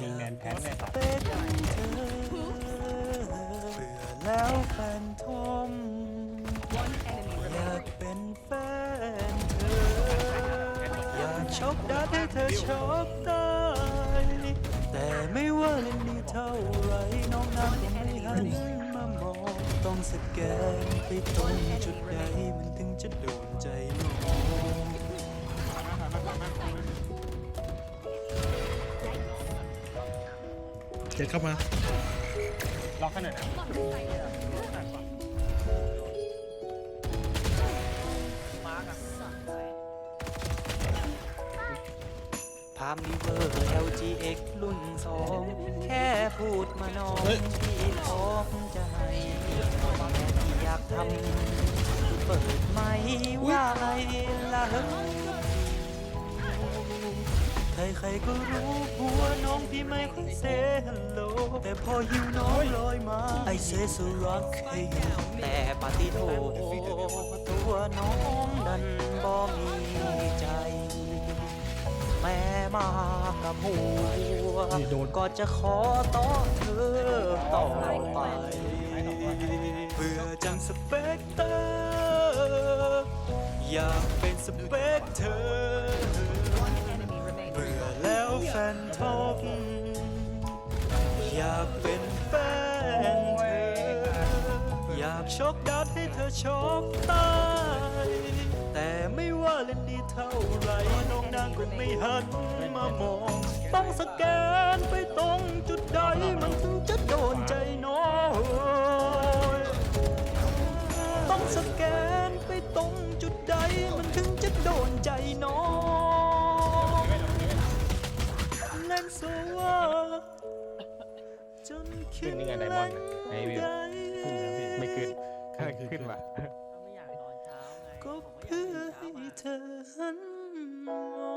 ยิงแนนแพนเนี่ยสับแล้วแฟนทอมอยากเป็นแฟนเธออยากชกดัดให้เธอชกตายแต่ไม่ว่าเล่นดีเท่าไรน้องนั้นไม่หันมามองต้องสแกนไปตรงจุดใดมันถึงจะโดนใจน้อง เจ็ดเข้ามา ล็อกขนาดนั้นพามลิเวอร์ LGX รุ่นสองแค่พูดมาน้องเฮ้ย ที่พร้อมจะให้ที่อยากทำเปิดไหมว่าไงล่ะเฮ้ย ใครๆก็รู้หัวน้องพี่ไม่ค่อยเซฮัลโหลแต่พอหิวน้องลอยมาไอเซสรักให้อยู่แต่ปฏิโทตัวน้องดันบ่มีใจ แม่มากับหัวนี่โดนก็จะขอต่อเธอต่อไปเพื่อจังสเปกเตอร์อยากเป็นสเปกเธอ นทอมอยากเป็นแฟนเธอ อยากชกดัดให้เธอชกตาย แต่ไม่ว่าเล่นดีเท่าไรน้องนางก็ไม่หันมามอง ต้องสแกนไปตรงจุดใดมันถึงจะโดนใจน้อยต้องสแกนไปตรงจุดใดมันถึงจะโดนใจน้อง ขึ้ดนนี่ไงไดมอนด์ไอ้วิวไม่ขึ้นขึ้นขึ้นขึ้นว่ะก็เพื่อให้เธอหันมอง